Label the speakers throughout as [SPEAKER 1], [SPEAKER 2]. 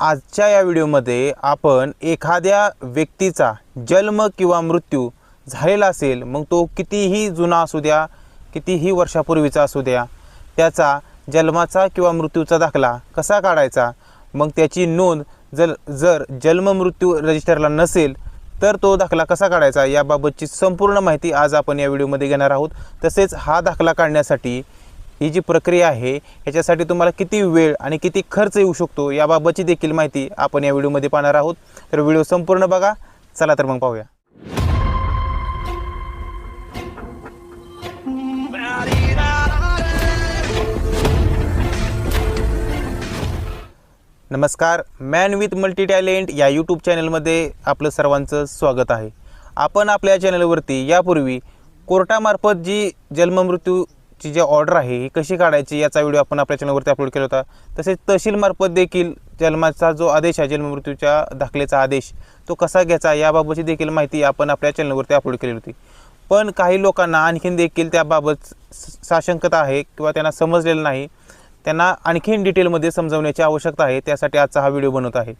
[SPEAKER 1] आजच्या या व्हिडिओमध्ये आपण एखाद्या व्यक्तीचा जन्म किंवा मृत्यू झालेला असेल मग तो कितीही जुना असू द्या कितीही वर्षापूर्वीचा असू द्या त्याचा जन्माचा किंवा मृत्यूचा दाखला कसा काढायचा? मग त्याची नोंद जर जर जन्म मृत्यू रजिस्टरला नसेल तर तो दाखला कसा काढायचा? याबाबतची संपूर्ण माहिती आज आपण या व्हिडिओमध्ये घेणार आहोत. तसेच हा दाखला काढण्यासाठी ही जी प्रक्रिया आहे याच्यासाठी तुम्हाला किती वेळ आणि किती खर्च येऊ शकतो याबाबतची देखील माहिती आपण या व्हिडिओमध्ये पाहणार आहोत. तर व्हिडिओ संपूर्ण बघा. चला तर मग पाहूया. नमस्कार. मॅन विथ मल्टी टॅलेंट या यूट्यूब चॅनलमध्ये आपलं सर्वांचं स्वागत आहे. आपण आपल्या चॅनलवरती यापूर्वी कोर्टामार्फत जी ची जी ऑर्डर आहे ही कशी काढायची याचा व्हिडिओ आपण आपल्या चॅनलवरती अपलोड केला होता. तसेच तहसीलमार्फत देखील जन्माचा जो आदेश आहे जन्ममृत्यूच्या दाखलेचा आदेश तो कसा घ्यायचा याबाबतची देखील माहिती आपण आपल्या चॅनलवरती अपलोड केली होती. पण काही लोकांना आणखीन देखील त्याबाबत साशंकता आहे किंवा त्यांना समजलेलं नाही. त्यांना आणखीन डिटेलमध्ये समजवण्याची आवश्यकता आहे त्यासाठी आजचा हा व्हिडिओ बनवत आहे.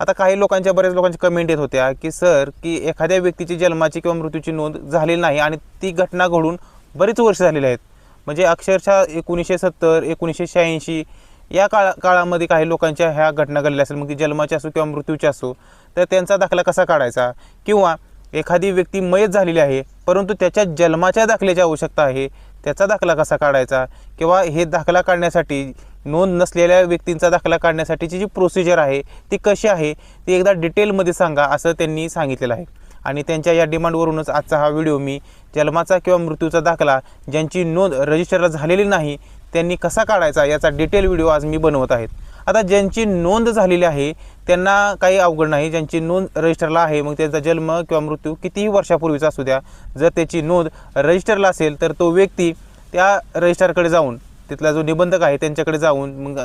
[SPEAKER 1] आता काही लोकांच्या बऱ्याच लोकांच्या कमेंट येत होत्या की सर की एखाद्या व्यक्तीची जन्माची किंवा मृत्यूची नोंद झालेली नाही आणि ती घटना घडून बरीच वर्ष झालेली आहेत. म्हणजे अक्षरशः एकोणीसशे सत्तर एकोणीसशे शहाऐंशी या काळा काळामध्ये काही लोकांच्या ह्या घटना घडल्या असेल. म्हणजे मग ती जन्माची असो किंवा मृत्यूची असो तर त्यांचा दाखला कसा काढायचा? किंवा एखादी व्यक्ती मयत झालेली आहे परंतु त्याच्या जन्माच्या दाखल्याची आवश्यकता आहे त्याचा दाखला कसा काढायचा? किंवा हे दाखला काढण्यासाठी नोंद नसलेल्या व्यक्तींचा दाखला काढण्यासाठीची जी प्रोसिजर आहे ती कशी आहे ती एकदा डिटेलमध्ये सांगा असं त्यांनी सांगितलेलं आहे. आणि त्यांच्या या डिमांडवरूनच आजचा हा व्हिडिओ मी जन्माचा किंवा मृत्यूचा दाखला ज्यांची नोंद रजिस्टरला झालेली नाही त्यांनी कसा काढायचा याचा डिटेल व्हिडिओ आज मी बनवत आहेत. आता ज्यांची नोंद झालेली आहे त्यांना काही अवघड नाही. ज्यांची नोंद रजिस्टरला आहे मग त्यांचा जन्म किंवा मृत्यू कितीही वर्षापूर्वीचा असू द्या जर त्याची नोंद रजिस्टरला असेल तर तो व्यक्ती त्या रजिस्टरकडे जाऊन तिथला जो निबंधक आहे त्यांच्याकडे जाऊन मग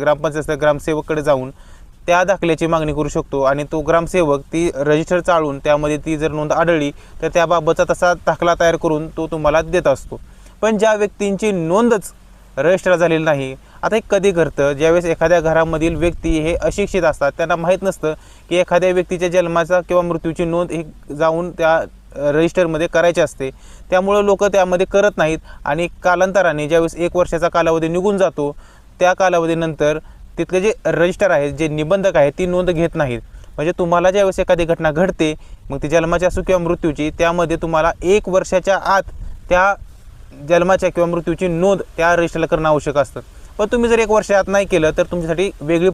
[SPEAKER 1] ग्रामपंचायत ग्रामसेवककडे जाऊन त्या दाखल्याची मागणी करू शकतो. आणि तो ग्रामसेवक ती रजिस्टर चाळून त्यामध्ये ती जर नोंद आढळली तर त्याबाबतचा तसा दाखला तयार करून तो तुम्हाला देत असतो. पण ज्या व्यक्तींची नोंदच रजिस्टर झालेली नाही आता हे कधी घडतं ज्यावेळेस एखाद्या घरामधील व्यक्ती हे अशिक्षित असतात त्यांना माहीत नसतं की एखाद्या व्यक्तीच्या जन्माचा किंवा मृत्यूची नोंद ही जाऊन त्या रजिस्टरमध्ये करायची असते. त्यामुळं लोक त्यामध्ये करत नाहीत आणि कालांतराने ज्यावेळेस एक वर्षाचा कालावधी निघून जातो त्या कालावधीनंतर तिथले जे रजिस्टर आहेत जे निबंधक आहेत ती नोंद घेत नाहीत. म्हणजे तुम्हाला ज्यावेळेस एखादी घटना घडते मग ती जन्माची असो किंवा मृत्यूची त्यामध्ये तुम्हाला एक वर्षाच्या आत त्या जन्माच्या किंवा मृत्यूची नोंद त्या रजिस्टरला करणं आवश्यक असतं. पण तुम्ही जर एक वर्षात नाही केलं तर तुमच्यासाठी वेगळी